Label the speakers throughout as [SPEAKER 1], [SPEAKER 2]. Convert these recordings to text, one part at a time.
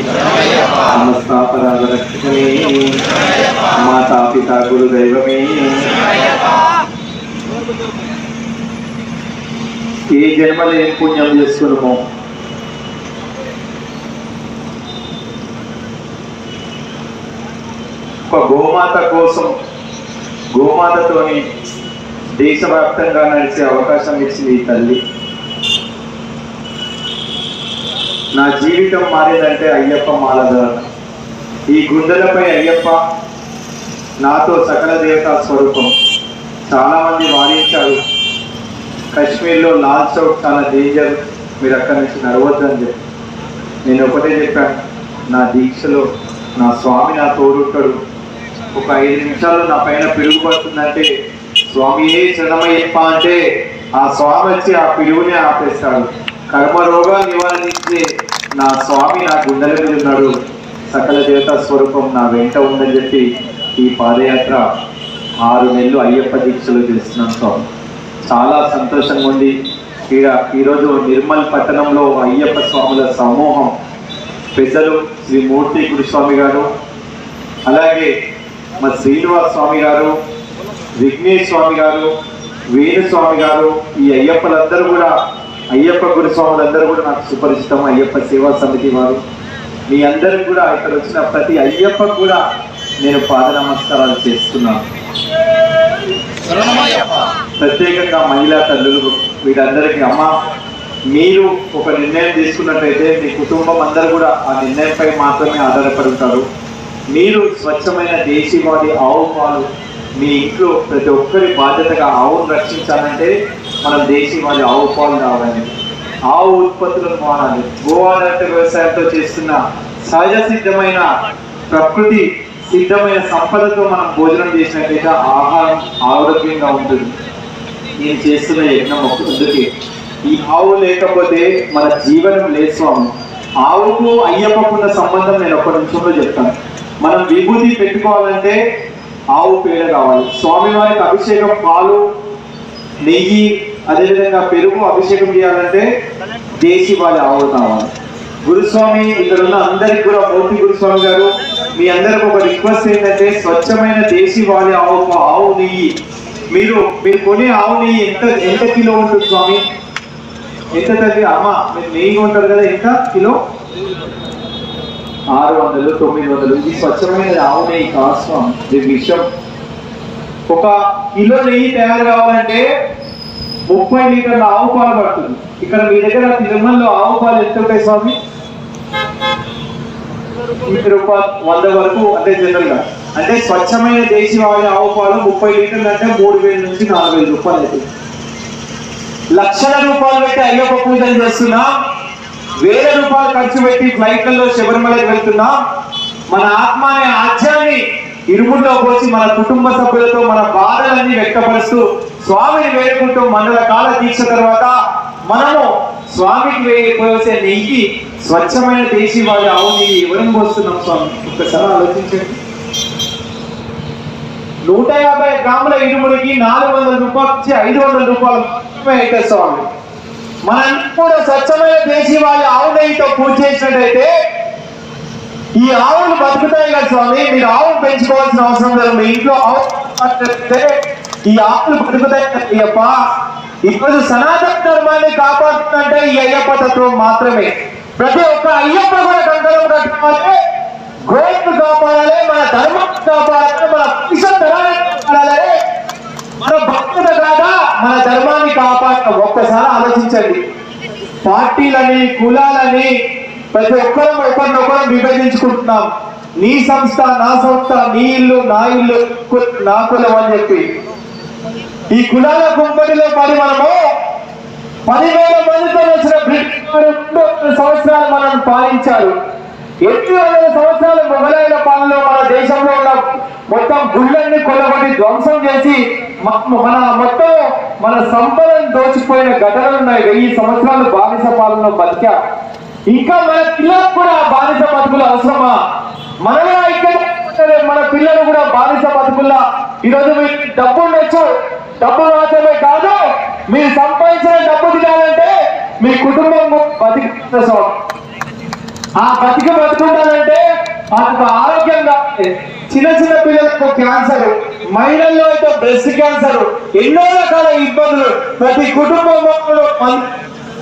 [SPEAKER 1] సమస్తాపరాధ రక్షకమే మాతా పితా గురు దైవమే ఏ జన్మలో ఏం పుణ్యం చేసుకున్నాము ఒక గోమాత కోసం గోమాతతోని దేశవ్యాప్తంగా నడిచే అవకాశం ఇచ్చింది ఈ తల్లి. నా జీవితం మారేదంటే అయ్యప్ప మాలధర ఈ గుండెలపై అయ్యప్ప నాతో సకల దేవతా స్వరూపం. చాలామంది వాదించారు కాశ్మీర్లో లాల్ చౌక్ చాలా డేంజర్ మీరు అక్కడి నుంచి నడవద్దని చెప్పి. నేను ఒకటే చెప్పాను నా దీక్షలో నా స్వామి నా తోడుంటాడు. ఒక ఐదు నిమిషాలు నా పైన పిడుగుపడుతుందంటే స్వామియే శరణమయ్యప్ప అంటే ఆ స్వామి వచ్చి ఆ పిలుగుని ఆపేస్తాడు. కర్మరోగాలు నివారించే నా స్వామి నా గుండెల మీద ఉన్నాడు. సకల దేవతా స్వరూపం నా వెంట ఉందని చెప్పి ఈ పాదయాత్ర ఆరు నెలలు అయ్యప్ప దీక్షలు చేస్తున్నాం స్వామి. చాలా సంతోషంగా ఉంది. ఈడ ఈరోజు నిర్మల్ పట్టణంలో అయ్యప్ప స్వాముల సమూహం పెద్దలు శ్రీ మూర్తి గురుస్వామి గారు అలాగే మా శ్రీనివాస్ స్వామి గారు విఘ్నేష్ స్వామి గారు వేణుస్వామి గారు ఈ అయ్యప్పలందరూ కూడా అయ్యప్ప గురుస్వాములందరూ కూడా నాకు సుపరిచితం. అయ్యప్ప సేవా సమితి వారు. మీ అందరికి కూడా ఇక్కడ వచ్చిన ప్రతి అయ్యప్ప కూడా నేను పాద నమస్కారాలు చేస్తున్నాను. ప్రత్యేకంగా మహిళా తల్లులు వీరందరికీ అమ్మ మీరు ఒక నిర్ణయం తీసుకున్నట్లయితే మీ కుటుంబం అందరూ కూడా ఆ నిర్ణయంపై మాత్రమే ఆధారపడుతారు మీరు స్వచ్ఛమైన దేశీవాది ఆవు పాలు మీ ఇంట్లో ప్రతి ఒక్కరి బాధ్యతగా ఆవును రక్షించాలంటే మనం దేశీవాది ఆవు పాలు కావాలి ఆవు ఉత్పత్తులను వాడాలి. గోవాధారిత వ్యవసాయంతో చేస్తున్న సహజ సిద్ధమైన ప్రకృతి సిద్ధమైన సంపదతో మనం భోజనం చేసినట్లయితే ఆహారం ఆరోగ్యంగా ఉంటుంది. నేను చేస్తున్న యజ్ఞం అందుకే. ఈ ఆవు లేకపోతే మన జీవనం లేదు స్వామి. ఆవుకు అయ్యప్పకున్న సంబంధం నేను ఒక్క నిమిషంలో చెప్తాను. మనం విభూతి పెట్టుకోవాలంటే ఆవు పేడ కావాలి. స్వామివారికి అభిషేకం పాలు నెయ్యి అదేవిధంగా పెరుగు అభిషేకం చేయాలంటే దేశీ వాళ్ళ ఆవు కావాలి గురుస్వామి ఇక్కడ ఉన్న అందరికి కూడా మూర్తి గురుస్వామి గారు మీ అందరికి ఒక రిక్వెస్ట్ ఏంటంటే స్వచ్ఛమైన దేశీ వాళ్ళ ఆవు ఆవు నెయ్యి. మీరు మీరు కొనే ఆవు నెయ్యి ఎంత ఎంత కిలో ఉంటుంది స్వామి? ఎంత తల్లి? అమ్మ మీరు నెయ్యి ఉంటారు కదా ఎంత కిలో? ఆరు వందలు తొమ్మిది వందలు. ఇది స్వచ్ఛమైన ఆవు నెయ్యి కాదు స్వామి. ఇది ఒక కిలో నెయ్యి తయారు కావాలంటే ముప్పై లీటర్ల ఆవు పాలు పడుతుంది. ఇక్కడ మీ దగ్గర తిరుమలలో ఆవు పాలు ఎంత ఉంటాయి స్వామి? ఈ రూపాయలు వంద వరకు అంటే జనరల్గా అంటే స్వచ్ఛమైన దేశీయ ఆవు పాలు ముప్పై లీటర్లు అంటే మూడు వేల నుంచి నాలుగు వేల రూపాయలు అయితే లక్షల రూపాయలు పెట్టి అయ్యప్ప పూజలు చేస్తున్నా వేల రూపాయలు ఖర్చు పెట్టి ఫ్లైట్లలో శబరిమలకి వెళ్తున్నా మన ఆత్మ అనే ఆజ్యాన్ని ఇరుముల్లో పోసి మన కుటుంబ సభ్యులతో మన బాధలన్నీ వ్యక్తపరుస్తూ స్వామిని వేడుకుంటూ మండల కాల దీక్ష తర్వాత మనము స్వామికి వేయపోసే నెయ్యి స్వచ్ఛమైన దేశీ వాళ్ళు ఆవు ఎవరిని పోస్తున్నాం స్వామి? ఒక్కసారి ఆలోచించండి. నూట యాభై గ్రాముల ఇరుముడికి నాలుగు వందల రూపాయలు ఐదు వందల రూపాయలు అయితే స్వామి. మనం కూడా స్వచ్ఛమైన దేశీ వాళ్ళ ఆవు నెయ్యితో పూజ చేసినట్టయితే ఈ ఆవులు బతుకుతాయి కదా స్వామి? మీరు ఆవును పెంచుకోవాల్సిన అవసరం లేదు. మీ ఇంట్లో ఆవు ఈ ఆకులు బతుకుతాయి అయ్యప్ప ఈరోజు సనాతన ధర్మాన్ని కాపాడుతుందంటే ఈ అయ్యప్ప తత్వం మాత్రమే. ప్రతి ఒక్క అయ్యప్ప కూడా కంకణం కట్టుకోవాలి గోవును కాపాడాలి మన ధర్మాన్ని కాపాడాలి మన భవిష్యత్ కాపాడాలి. మన భక్తుల కాదా మన ధర్మాన్ని కాపాడ ఒక్కసారి ఆలోచించండి. పార్టీలని కులాలని ప్రతి ఒక్కరం ఒకరినొకరం విభజించుకుంటున్నాం. నీ సంస్థ నా సంస్థ నీ ఇల్లు నా ఇల్లు నా కులం అని చెప్పి. ఈ కులాల కుంపటిలో పడి మనము పదివేల మందితో వచ్చిన రెండు వందల సంవత్సరాలు మనం పాలించారు. ఎనిమిది వందల సంవత్సరాలు మొఘలాయుల పాలనలో మన దేశంలో ఉన్న మొత్తం గుళ్ళన్ని కొలబడి ధ్వంసం చేసి మన మొత్తం మన సంపదను దోచిపోయిన ఘటనలు ఉన్నాయి. వెయ్యి సంవత్సరాలు బానిస పాలనలో బతికా. ఇంకా మన పిల్లలకు కూడా బానిస బతుకులు అవసరమా? మనమే ఇక్కడ మన పిల్లలు కూడా బానిస బతుకుల్లా ఈరోజు మీకు డబ్బు ఉండొచ్చు డబ్బు మాత్రమే కాదు మీరు సంపాదించిన డబ్బు తినాలంటే మీ కుటుంబం బతికి ఆ బతికి బతుకుంటానంటే వాళ్ళకు ఆరోగ్యంగా చిన్న చిన్న పిల్లలకు క్యాన్సర్ మహిళల్లో అయితే బ్రెస్ట్ క్యాన్సర్ ఎన్నో రకాల ఇబ్బందులు. ప్రతి కుటుంబంలో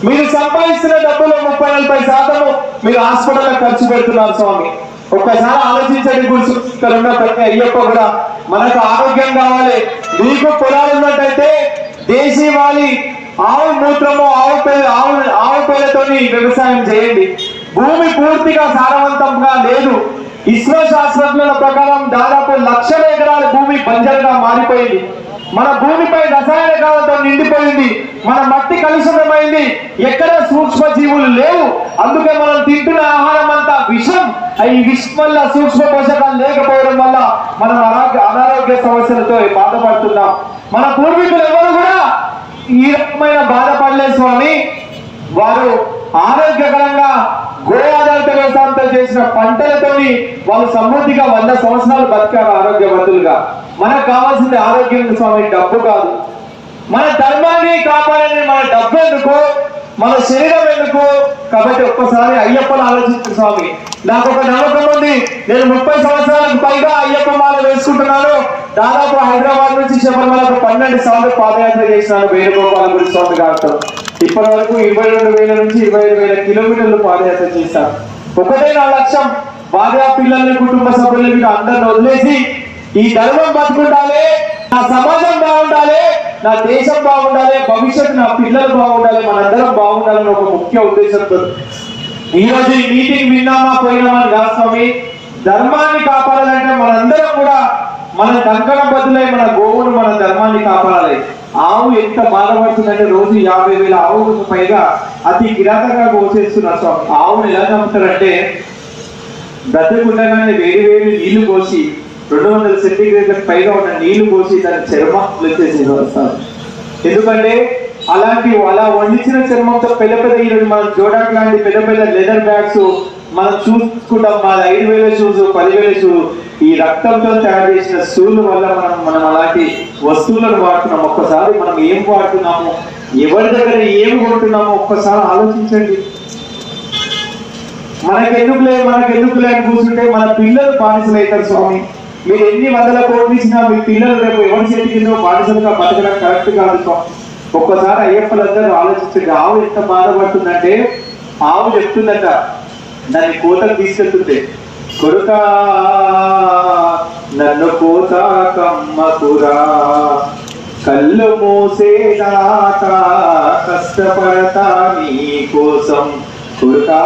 [SPEAKER 1] మీరు సంపాదిస్తున్న డబ్బులో ముప్పై నలభై శాతము మీరు హాస్పిటల్లో ఖర్చు పెడుతున్నారు స్వామి. ఒక్కసారి ఆలోచించండి గురించి ఇక్కడ ఉన్న అయ్యప్ప కూడా మనకు ఆరోగ్యం కావాలి. మీకు పొలాలు ఉన్నట్టయితే దేశీ వాలి ఆవు మూత్రము ఆవు ఆవు ఆవు పేదతోని వ్యవసాయం చేయండి. భూమి పూర్తిగా సారవంతంగా లేదు. ఇస్రో శాస్త్రజ్ఞుల ప్రకారం దాదాపు లక్షల ఎకరాల భూమి బంజరుగా మారిపోయింది. మన భూమిపై రసాయనికాలతో నిండిపోయింది. మన మట్టి కలుషితమైంది. ఎక్కడ సూక్ష్మ జీవులు లేవు. అందుకే మనం తింటున్న ఆహారం అంతా విషం. ఈ విషం వల్ల సూక్ష్మ పోషకాలు లేకపోవడం వల్ల మనం అనారోగ్య అనారోగ్య సమస్యలతో బాధపడుతున్నాం. మన పూర్వీకులు ఎవరు కూడా ఈ రకమైన బాధపడలేదు స్వామి. వారు ఆరోగ్యకరంగా గో ఆధారిత వ్యవసాయంతో చేసిన పంటలతోని వాళ్ళు సమృద్ధిగా వంద సంవత్సరాలు బతికారు ఆరోగ్యవంతులుగా. మనకు కావాల్సింది ఆరోగ్యం స్వామి డబ్బు కాదు. మన ధర్మాన్ని కాపాడని మన డబ్బు ఎందుకు? మన శరీరం ఎందుకు? కాబట్టి ఒక్కసారి అయ్యప్పని ఆలోచించు స్వామి. నాకు ఒక నమ్మకం ఉంది. నేను ముప్పై సంవత్సరాలకు పైగా అయ్యప్ప మాల వేసుకుంటున్నాను. దాదాపు హైదరాబాద్ నుంచి శబరిమలకు పన్నెండు సార్లు పాదయాత్ర చేసినాను వేణుగోపాలపురి స్వామి గారితో. ఇప్పటి వరకు ఇరవై రెండు వేల నుంచి ఇరవై ఐదు వేల కిలోమీటర్లు పాదయాత్ర చేశాను. ఒకటే నా లక్ష్యం. భార్య పిల్లల్ని కుటుంబ సభ్యులని అందరిని వదిలేసి ఈ ధర్మం బతుకుండాలి నా సమాజం బాగుండాలి నా దేశం బాగుండాలి భవిష్యత్తు నా పిల్లలు బాగుండాలి మనందరం బాగుండాలని ఒక ముఖ్య ఉద్దేశంతో. ఈ రోజు ఈ మీటింగ్ విన్నామా పోయినామని కాదు స్వామి. ధర్మాన్ని కాపాడాలంటే మనందరం కూడా మన కంకణ బదులై మన గోవును మన ధర్మాన్ని కాపాడాలి. ఆవు ఎంత బాధపడుతుందంటే రోజు యాభై వేల ఆవులకు పైగా అతి కిరాతగా కోసేస్తున్నారు స్వామి. ఆవును ఎలా చంపుతారంటే బ్రతకుండగానే వేడి వేడి నీళ్ళు పోసి రెండు వందల సెంటీగ్రేడ్ పైగా ఉన్న నీళ్ళు పోసి దాని చర్మం చేసి వస్తారు ఎందుకంటే అలాంటి అలా వండించిన చర్మంతో పెద్ద పెద్ద ఈరోజు మనం జోడాక్ లాంటి పెద్ద పెద్ద లెదర్ బ్యాగ్స్ మనం చూసుకుంటాం. మన ఐదు వేల షూస్ పదివేల షూ ఈ రక్తంతో తయారు చేసిన షూల వల్ల మనం మనం అలాంటి వస్తువులను వాడుతున్నాం. ఒక్కసారి మనం ఏం వాడుతున్నాము ఎవరి దగ్గర ఏం కొంటున్నామో ఒక్కసారి ఆలోచించండి. మనకెందుకులే మనకెందుకులే అని కూర్చుంటే మన పిల్లలు బానిసలు అవుతారు స్వామి. మీరు ఎన్ని వందల కోట్లు ఇచ్చినా మీ పిల్లలు రేపు ఎవరి చేతి కింద బానిసలుగా బతకడం కరెక్ట్ కాదు ఒక్కసారి అయ్యప్పలందరూ ఆలోచించండి ఆవు ఎంత బాధపడుతుందంటే ఆవు చెప్తుందట దాన్ని కోతలు తీసుకెళ్తుంది కొడుక నన్ను కోత కమ్మకురా కళ్ళు మూసేదాకా కష్టపడతా నీ కోసం కురుకా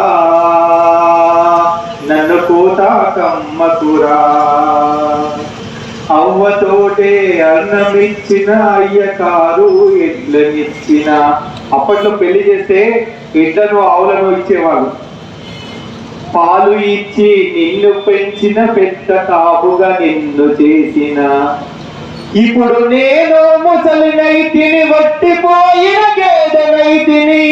[SPEAKER 1] నన్ను అవ్వతోటే అన్నమిచ్చిన అయ్యకారు ఎడ్లనిచ్చిన అప్పట్లో పెళ్ళి చేస్తే ఎడ్లను ఆవులను ఇచ్చేవాడు పాలు ఇచ్చి నిన్ను పెంచిన పెద్ద కాపుగా నిన్ను చేసిన. ఇప్పుడు నేను ముసలినైతిని వట్టిపోయిన గేదెనైతిని.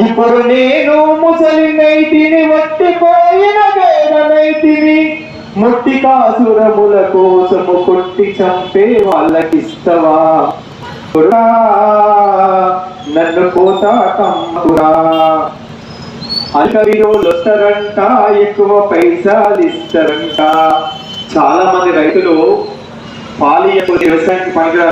[SPEAKER 1] ఇప్పుడు నేను ముసలినైతిని వట్టిపోయిన గేదెనైతిని ముట్టి కాసురముల కోసము కొట్టి చంపే వాళ్ళకిస్తవా నన్ను పోతా కమ్మురా అధికారులు వస్తారంట ఎక్కువ పైసాలు ఇస్తారంట చాలా మంది రైతులు పాలి వ్యవసాయానికి పనికిరా